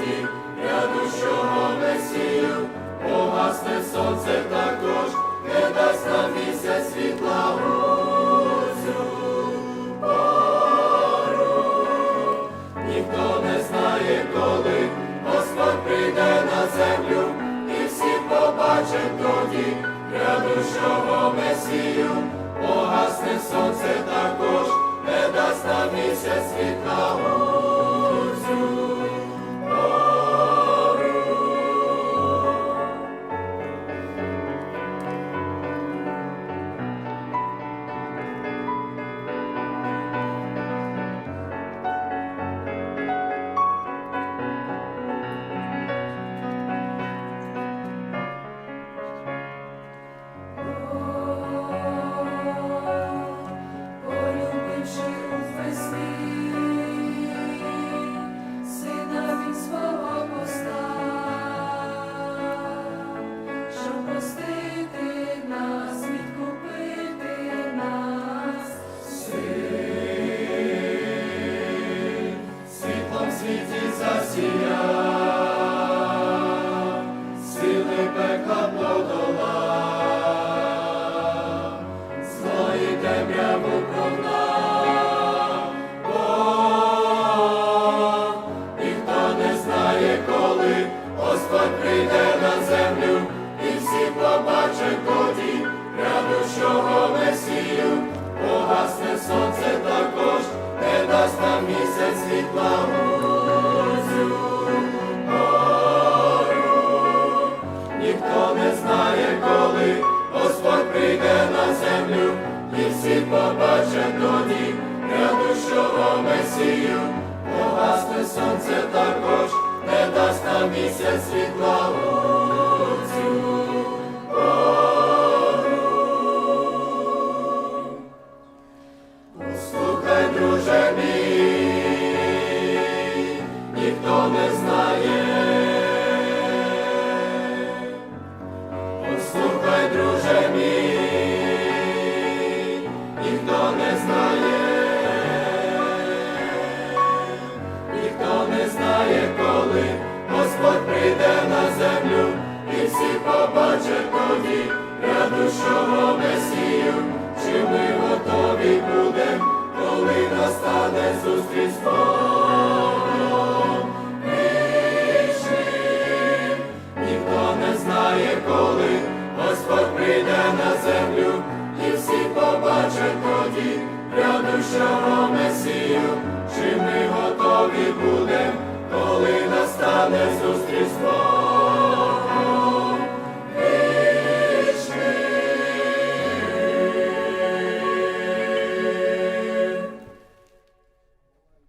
воді, рядущого месію, погасне сонце також, не дасть нам місяць світла. Ніхто не знає, коли Господь прийде на землю, і всі побачать тоді, рядущого месію, погасне сонце. Місяць світла рядущого Месію, чи ми готові будем, коли настане зустріч Богом? Вічним. Ніхто не знає, коли Господь прийде на землю, і всі побачать тоді грядущого Месію, чи ми готові будем, коли настане зустріч